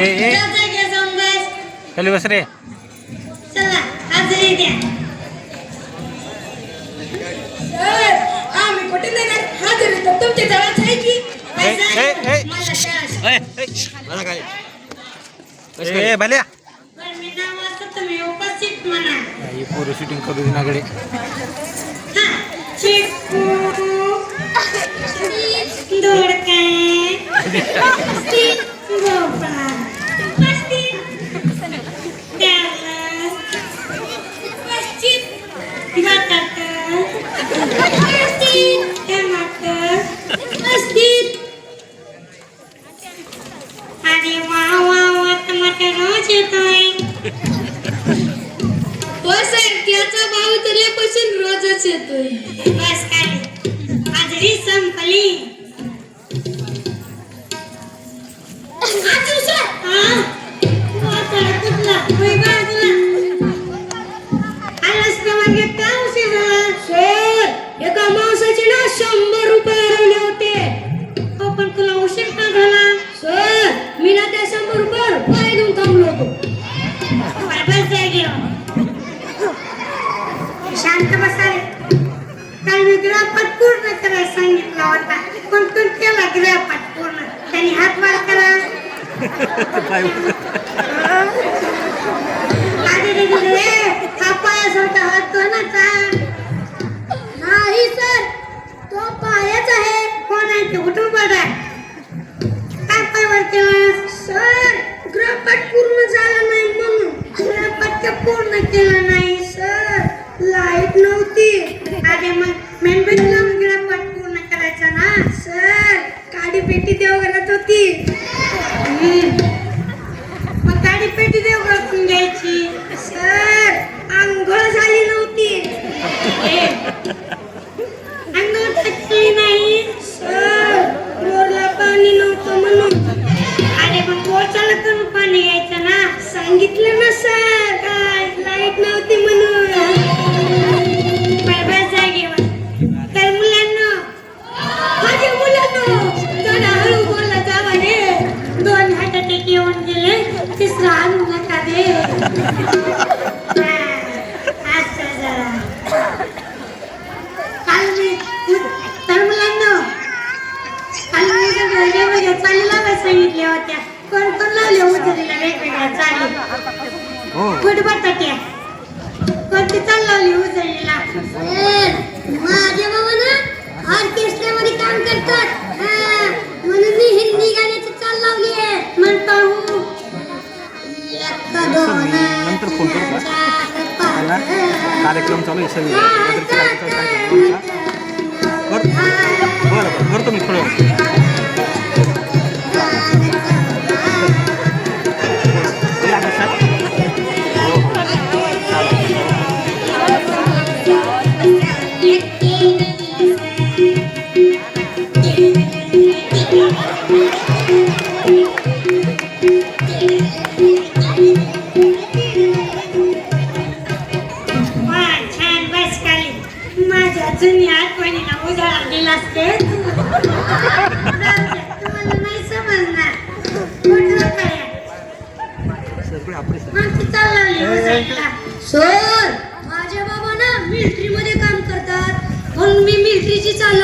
ए, खाली बस रे. चला हजेरी द्या आम्ही कुठे येतोय बस काय करायला सांगितला होता. पण तू केला गृहपाठ पूर्ण त्यांनी हात वर करा रे रे, हा पायासारखा हात कोणाचा नाही सर तो पायच आहे. कोण आहे ते? उठून बघा काय पाय वर केला? सर गृहपाठ पूर्ण झाला नाही म्हणून. गृहपाठ का पूर्ण केला नाही सर. लाइट नव्हती. अरे मग मेणबत्ती लावून गृहपाठ पूर्ण करायचा ना सर काडी पेटी देवघरात होती मग गाडी पेटी देव गळपून घ्यायची. सर आंघोळ झाली नव्हती. आंघोळ टाकली नाही. सर बोरला पाणी नव्हतं म्हणून. अरे मग बोचाला करून पाणी घ्यायचं ना? सांगितलं ना सर. वेगवेगळ्या चाली हो गुड बटाट्या कोणती चाल लावली उजळीला बाबा ना काम करतात म्हणून मी हिंदी गाण्याची चाल लावली आहे मन नंतर कार्यक्रम चालू आहे सगळे बरं बरं करतो मी थोडं वा छान बस खाली. माझ्या जुन्या आठवणीला उजाळा दिलास ते जाऊ दे, तुम्हाला नाही समजणार. आपले सर. माझ्या बाबा ना मिलिटरी मध्ये काम करतात. म्हणून मी मिलिटरीची चाल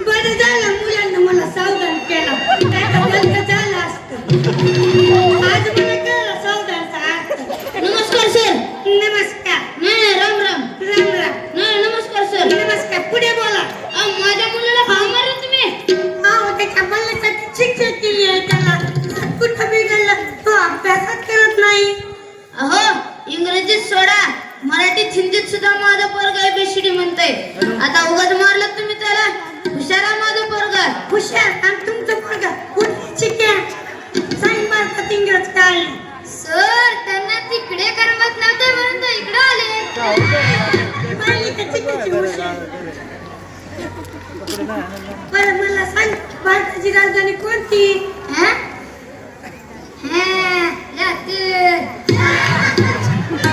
बरं झालं मुलांना मला सावधान केलं. झालं असतं. आज मला कळलं सावधानचा अर्थ नमस्कार सर नमस्कार. नाही राम राम. राम राम. नाही नमस्कार सर नमस्कार. पुढे बोला. अ, माझ्या मुलाला भाव मारला तुम्ही? अहो त्याच्या बल्ल्यासाठी शिक्षा बरं मला सांग भारताची राजधानी कोणती? हा? हा.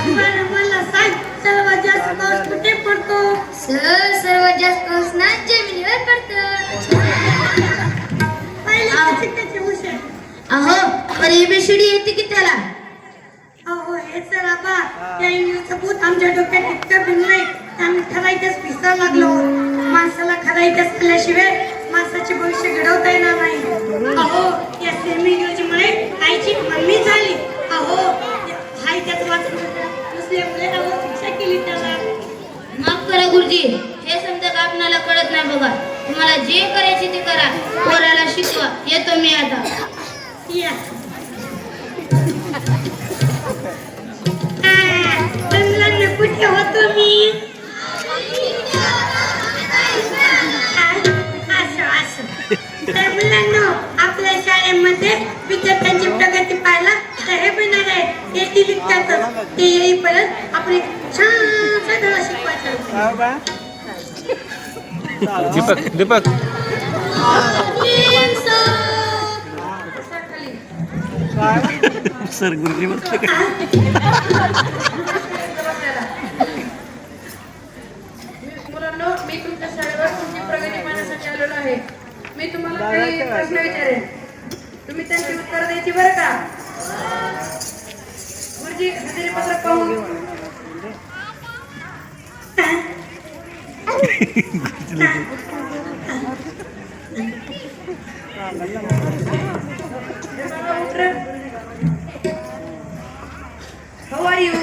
बरं मला सांग सर्वात जास्त पाऊस कुठे पडतो? सर सर्वात जास्त पाऊस ना जमिनीवर पडतो. पाहिली हुशार अहो पण एबीसीडी येते की त्याला? अहो हे चला बा त्या इंग्लिशचं भूत आमच्या डोक्यात इतकं भिनलंय आम्ही खरायच्याच पिसा लागलो. माणसाला खरायच्याच असल्याशिवाय माणसाचे भविष्य घडवता येणार नाही. अहो या सेमी योजनेमुळे आईची मम्मी झाली. अहो हाय त्याच वाचून नसल्यामुळे अहो शिक्षा केली त्याला. माफ करा गुरुजी हे समजा आपणाला कळत नाही बघा. तुम्हाला जे करायचे ते करा. पोराला शिकवा. येतो मी आता. या. कुठे होतो मी. शाळेमध्ये विद्यार्थ्यांची प्रगती पाहायला हे बनणार आहे. ते लिहितात ते येईपर्यंत आपण एक छानसा धडा शिकवायचा. दीपक दीपक. सर गुरुजी बसले. मी तुमच्या शाळेवर तुमची प्रगती पाहण्यासाठी आलेलो आहे. मी तुम्हाला काही प्रश्न विचारेन. तुम्ही त्यांची उत्तर द्यायची बरं का गुरुजी हजेरी पत्रक पाहून How are you?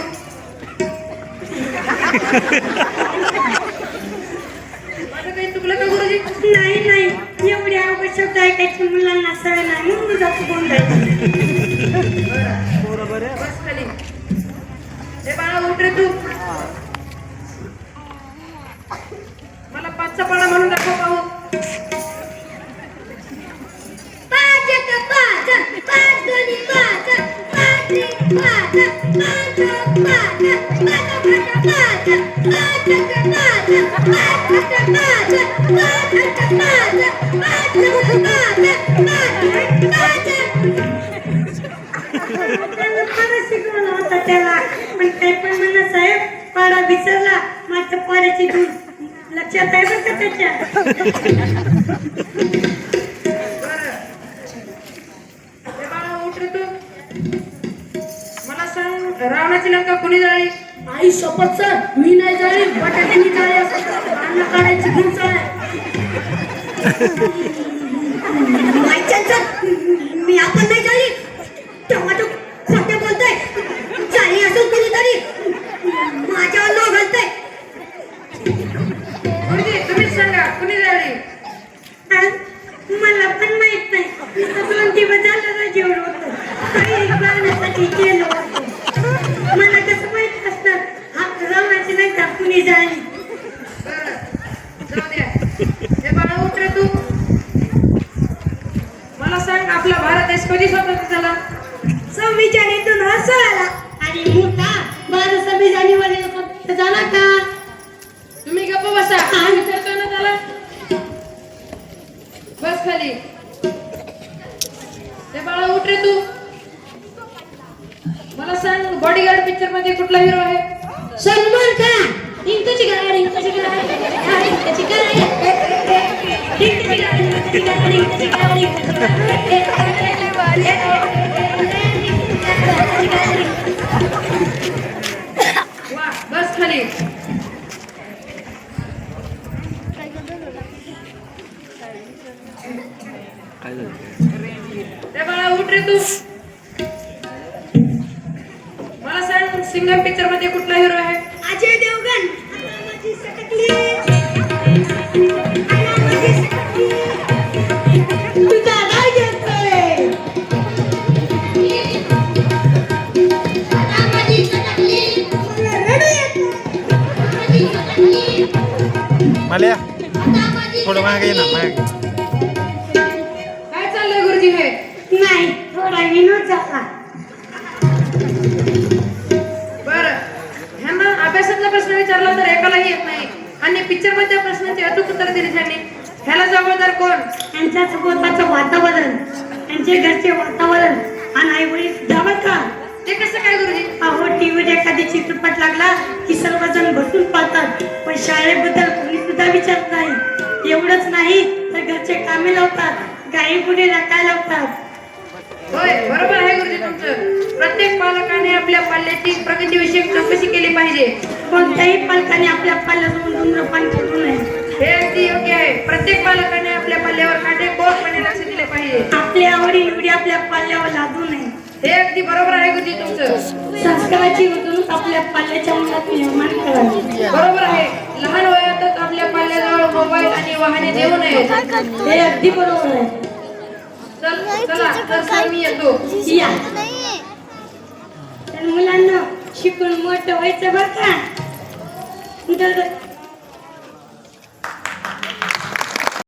माझं काही चुकलं का गुरुजी नाही नाही एवढे अवघड शब्द ऐकायचे मुलांना नाही म्हणून जातो गोंधळ. बस खाली. त्याला पण काही पण म्हणा साहेब पाडा विसरला माझ्या पोराची दूध लक्षात आहे बरं का त्याच्या मला सांग रावणाची लंका कुणी जाळली आई शपथ सर मी नाही जाळी बटाट्यानी जाळी असं अन्न काढायची आहे. मी आपण नाही कुणी जाणी बरं जाऊ द्या. हे बाळा उठ रे तू. मला सांग आपला भारत देश कधी स्वतंत्र झाला? सव्वीस जानेवारीतून हा सोळाला आणि मोठा बारा सव्वीस जानेवारी झाला का? तुम्ही गप्प बसा. आम्ही विचारतो ना त्याला बस खाली. ते बाळा उठ रे तू. मला सांग बॉडीगार्ड पिक्चरमध्ये कुठला हिरो आहे? सलमान खान. इंकची गाडी इंकची गाडी. गाडी इंकची गाडी. इंकची गाडी इंकची गाडी इंकची गाडी. वा बस खाली. काय झालं रे बाळा उठ रे तू. मला सांग सिंगम पिक्चरमध्ये कुठला हिरो आहे? मला थोडं मागे ना मागे. काय चाललंय गुरुजी हे? नाही थोडा विनोद झाला बर. ह्यांना अभ्यासातला प्रश्न विचारला तर एकालाही येत नाही. आणि पिक्चर मधल्या प्रश्नांची अचूक उत्तर दिली त्यांनी. ह्याला जबाबदार कोण? त्यांच्या सोबताचं वातावरण त्यांचे घरचे वातावरण आणि आई वडील का? ते कसं काय गुरुजी अहो टीव्हीवर एखादी चित्रपट लागला की सर्वजण बसून पाहतात. पण शाळेबद्दल कोणी सुद्धा विचारत नाही. एवढंच नाही तर घरचे कामे लावतात गाई पुढे राखायला लावतात. होय बरोबर आहे गुरुजी तुमचं. प्रत्येक पालकाने आपल्या पाल्याची प्रगतीविषयक चौकशी केली पाहिजे. कोणत्याही पालकाने आपल्या पाल्यासमोर धूम्रपान करू नये. हे अगदी योग्य आहे. प्रत्येक पालकाने आपल्या पाल्यावर काटेकोरपणे लक्ष दिले पाहिजे. आपल्या आवडी निवडी आपल्या पाल्यावर लादू नये. हे अगदी बरोबर आहे गुरुजी तुमचं. संस्काराची गुंतवणूक आपल्या पाल्याच्या मुलात निर्माण करावी. बरोबर आहे. लहान वयातच आपल्या पाल्याजवळ मोबाईल आणि वाहने देऊ नयेत हे अगदी बरोबर आहे. चल चला तर सर मी येतो. या. तर मुलांना शिकून मोठं व्हायचं बरं का?